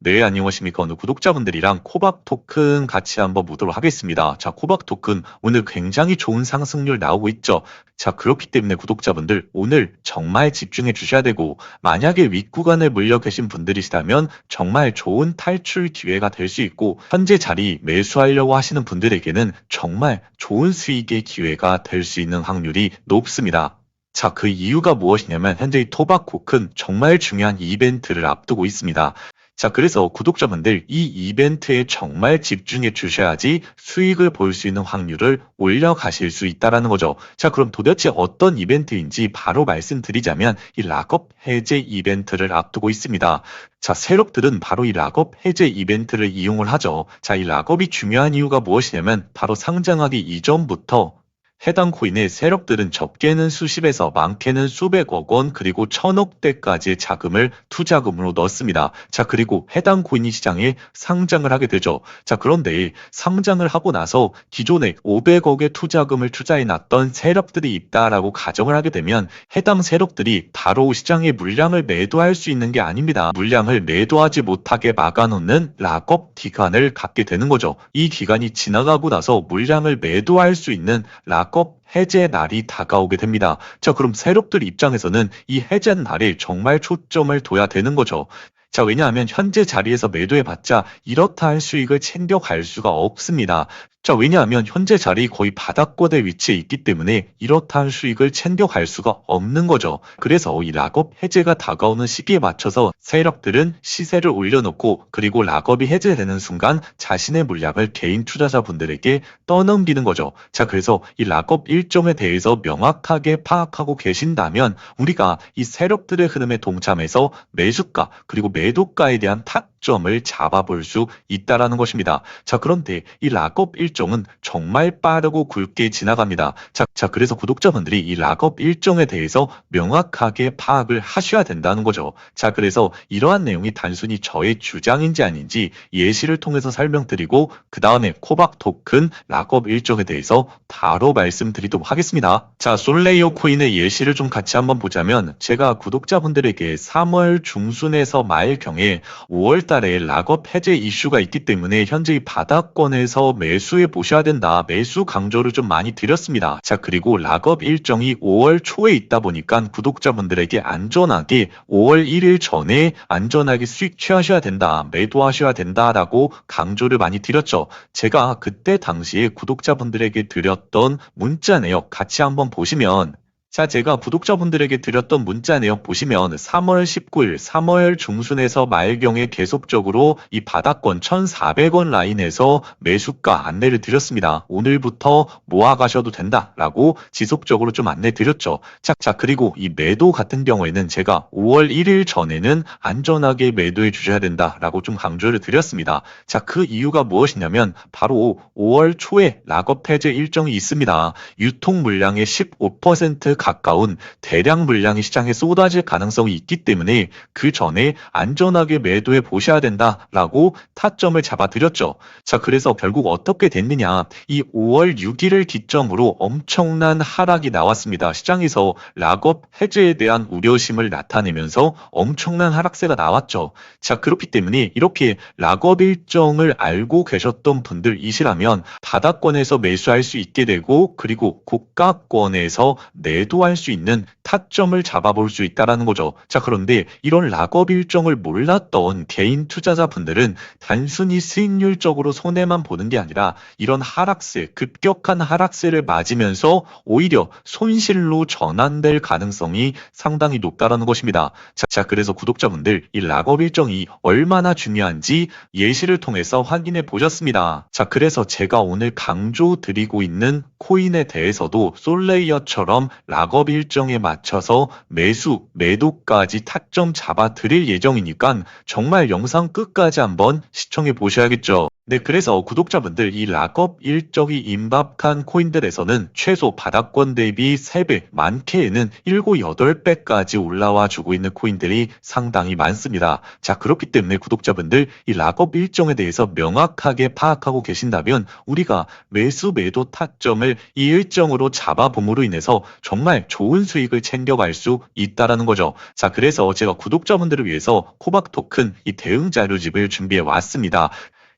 네, 안녕하십니까. 오늘 구독자분들이랑 코박 토큰 같이 한번 보도록 하겠습니다. 자, 코박 토큰 오늘 굉장히 좋은 상승률 나오고 있죠. 자, 그렇기 때문에 구독자분들 오늘 정말 집중해 주셔야 되고, 만약에 윗구간을 물려 계신 분들이시다면 정말 좋은 탈출 기회가 될 수 있고, 현재 자리 매수하려고 하시는 분들에게는 정말 좋은 수익의 기회가 될 수 있는 확률이 높습니다. 자, 그 이유가 무엇이냐면 현재 이 토박 코큰 정말 중요한 이벤트를 앞두고 있습니다. 자, 그래서 구독자분들 이 이벤트에 정말 집중해 주셔야지 수익을 볼 수 있는 확률을 올려가실 수 있다라는 거죠. 자, 그럼 도대체 어떤 이벤트인지 바로 말씀드리자면 이 락업 해제 이벤트를 앞두고 있습니다. 자, 세력들은 바로 이 락업 해제 이벤트를 이용을 하죠. 자, 이 락업이 중요한 이유가 무엇이냐면 바로 상장하기 이전부터 해당 코인의 세력들은 적게는 수십에서 많게는 수백억 원 그리고 천억대까지의 자금을 투자금으로 넣습니다. 자 그리고 해당 코인이 시장에 상장을 하게 되죠. 자 그런데 상장을 하고 나서 기존에 500억의 투자금을 투자해 놨던 세력들이 있다라고 가정을 하게 되면 해당 세력들이 바로 시장에 물량을 매도할 수 있는 게 아닙니다. 물량을 매도하지 못하게 막아놓는 락업 기간을 갖게 되는 거죠. 이 기간이 지나가고 나서 물량을 매도할 수 있는 락 락업 해제 날이 다가오게 됩니다. 자, 그럼 세력들 입장에서는 이 해제 날에 정말 초점을 둬야 되는 거죠. 자, 왜냐하면 현재 자리에서 매도해봤자 이렇다 할 수익을 챙겨갈 수가 없습니다. 자, 왜냐하면 현재 자리 거의 바닥권에 위치해 있기 때문에 이렇다 할 수익을 챙겨갈 수가 없는 거죠. 그래서 이 락업 해제가 다가오는 시기에 맞춰서 세력들은 시세를 올려놓고 그리고 락업이 해제되는 순간 자신의 물량을 개인 투자자분들에게 떠넘기는 거죠. 자, 그래서 이 락업 일정에 대해서 명확하게 파악하고 계신다면 우리가 이 세력들의 흐름에 동참해서 매수가 그리고 매도가에 대한 타점을 잡아볼 수 있다라는 것입니다. 자, 그런데 이 락업 일정은 정말 빠르고 굵게 지나갑니다. 자, 자, 그래서 구독자분들이 이 락업 일정에 대해서 명확하게 파악을 하셔야 된다는 거죠. 자, 그래서 이러한 내용이 단순히 저의 주장인지 아닌지 예시를 통해서 설명드리고 그 다음에 코박 토큰 락업 일정에 대해서 바로 말씀드리도록 하겠습니다. 자, 솔레이오 코인의 예시를 좀 같이 한번 보자면 제가 구독자분들에게 3월 중순에서 말경에 5월 달에 락업 해제 이슈가 있기 때문에 현재 이 바닥권에서 매수해 보셔야 된다. 매수 강조를 좀 많이 드렸습니다. 자, 그리고 락업 일정이 5월 초에 있다 보니까 구독자분들에게 안전하게 5월 1일 전에 안전하게 수익 취하셔야 된다. 매도하셔야 된다라고 강조를 많이 드렸죠. 제가 그때 당시에 구독자분들에게 드렸던 문자 내역 같이 한번 보시면 자, 제가 구독자분들에게 드렸던 문자 내역 보시면 3월 19일, 3월 중순에서 말경에 계속적으로 이 바닥권 1,400원 라인에서 매수가 안내를 드렸습니다. 오늘부터 모아가셔도 된다라고 지속적으로 좀 안내 드렸죠. 자, 자, 그리고 이 매도 같은 경우에는 제가 5월 1일 전에는 안전하게 매도해 주셔야 된다라고 좀 강조를 드렸습니다. 자, 그 이유가 무엇이냐면 바로 5월 초에 락업 해제 일정이 있습니다. 유통 물량의 15% 가까운 대량 물량이 시장에 쏟아질 가능성이 있기 때문에 그 전에 안전하게 매도해 보셔야 된다라고 타점을 잡아드렸죠. 자, 그래서 결국 어떻게 됐느냐. 이 5월 6일을 기점으로 엄청난 하락이 나왔습니다. 시장에서 락업 해제에 대한 우려심을 나타내면서 엄청난 하락세가 나왔죠. 자, 그렇기 때문에 이렇게 락업 일정을 알고 계셨던 분들이시라면 바닥권에서 매수할 수 있게 되고 그리고 고가권에서 내 매도할 수 있는 타점을 잡아볼 수 있다라는 거죠. 자, 그런데 이런 락업 일정을 몰랐던 개인 투자자분들은 단순히 수익률적으로 손해만 보는 게 아니라 이런 하락세, 급격한 하락세를 맞으면서 오히려 손실로 전환될 가능성이 상당히 높다라는 것입니다. 자, 자 그래서 구독자분들 이 락업 일정이 얼마나 중요한지 예시를 통해서 확인해 보셨습니다. 자, 그래서 제가 오늘 강조 드리고 있는 코인에 대해서도 솔레이어처럼 락업 일정에 맞춰서 매수, 매도까지 타점 잡아 드릴 예정이니까 정말 영상 끝까지 한번 시청해 보셔야겠죠. 네, 그래서 구독자분들 이 락업 일정이 임박한 코인들에서는 최소 바닥권 대비 3배, 많게는 7, 8배까지 올라와 주고 있는 코인들이 상당히 많습니다. 자, 그렇기 때문에 구독자분들 이 락업 일정에 대해서 명확하게 파악하고 계신다면 우리가 매수 매도 타점을 이 일정으로 잡아봄으로 인해서 정말 좋은 수익을 챙겨갈 수 있다라는 거죠. 자, 그래서 제가 구독자분들을 위해서 코박 토큰 이 대응 자료집을 준비해 왔습니다.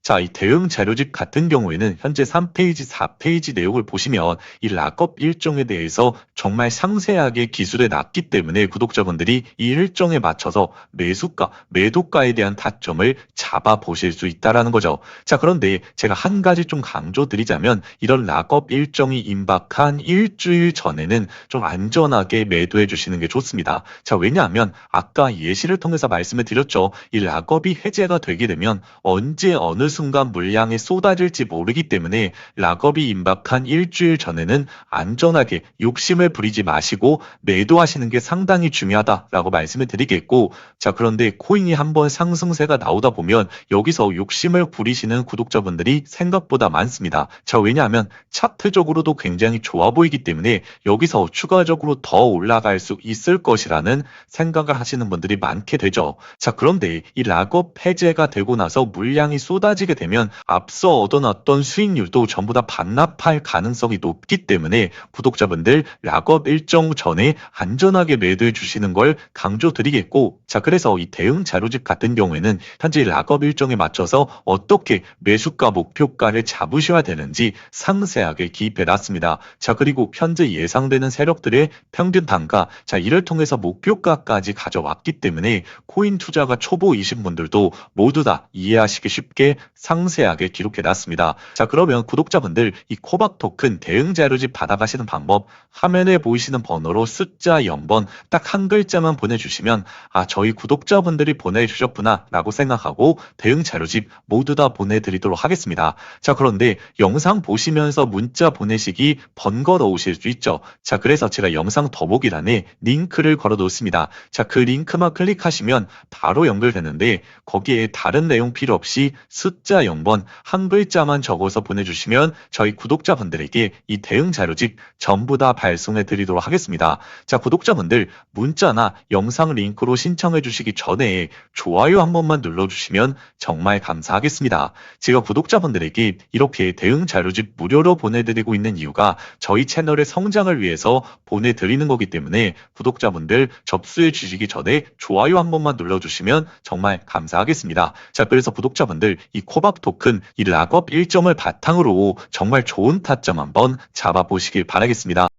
자, 이 대응 자료집 같은 경우에는 현재 3페이지, 4페이지 내용을 보시면 이 락업 일정에 대해서 정말 상세하게 기술에 놨기 때문에 구독자분들이 이 일정에 맞춰서 매수가, 매도가에 대한 타점을 잡아 보실 수 있다라는 거죠. 자, 그런데 제가 한 가지 좀 강조드리자면 이런 락업 일정이 임박한 일주일 전에는 좀 안전하게 매도해 주시는 게 좋습니다. 자, 왜냐하면 아까 예시를 통해서 말씀을 드렸죠. 이 락업이 해제가 되게 되면 언제 어느 순간 물량이 쏟아질지 모르기 때문에 락업이 임박한 일주일 전에는 안전하게 욕심을 부리지 마시고 매도하시는 게 상당히 중요하다라고 말씀을 드리겠고 자 그런데 코인이 한번 상승세가 나오다 보면 여기서 욕심을 부리시는 구독자분들이 생각보다 많습니다. 자 왜냐하면 차트적으로도 굉장히 좋아 보이기 때문에 여기서 추가적으로 더 올라갈 수 있을 것이라는 생각을 하시는 분들이 많게 되죠. 자 그런데 이 락업 해제가 되고 나서 물량이 쏟아지 게 되면 앞서 얻어놨던 수익률도 전부 다 반납할 가능성이 높기 때문에 구독자분들 락업 일정 전에 안전하게 매도해 주시는 걸 강조드리겠고 자 그래서 이 대응 자료집 같은 경우에는 현재 락업 일정에 맞춰서 어떻게 매수가 목표가를 잡으셔야 되는지 상세하게 기입해 놨습니다. 자 그리고 현재 예상되는 세력들의 평균 단가 자 이를 통해서 목표가까지 가져왔기 때문에 코인 투자가 초보이신 분들도 모두 다 이해하시기 쉽게 상세하게 기록해 놨습니다. 자 그러면 구독자분들 이 코박 토큰 대응 자료집 받아가시는 방법 화면에 보이시는 번호로 숫자 0번 딱 한 글자만 보내주시면 아 저희 구독자분들이 보내주셨구나 라고 생각하고 대응 자료집 모두 다 보내드리도록 하겠습니다. 자 그런데 영상 보시면서 문자 보내시기 번거로우실 수 있죠. 자 그래서 제가 영상 더보기란에 링크를 걸어 놓습니다. 자 그 링크만 클릭하시면 바로 연결되는데 거기에 다른 내용 필요 없이 숫자 0번 한 글자만 적어서 보내주시면 저희 구독자분들에게 이 대응 자료집 전부 다 발송해 드리도록 하겠습니다. 자 구독자분들 문자나 영상 링크로 신청해 주시기 전에 좋아요 한 번만 눌러주시면 정말 감사하겠습니다. 제가 구독자분들에게 이렇게 대응 자료집 무료로 보내드리고 있는 이유가 저희 채널의 성장을 위해서 보내드리는 거기 때문에 구독자분들 접수해 주시기 전에 좋아요 한 번만 눌러주시면 정말 감사하겠습니다. 자, 그래서 구독자분들 이 코박 토큰 이 락업 일정을 바탕으로 정말 좋은 타점 한번 잡아보시길 바라겠습니다.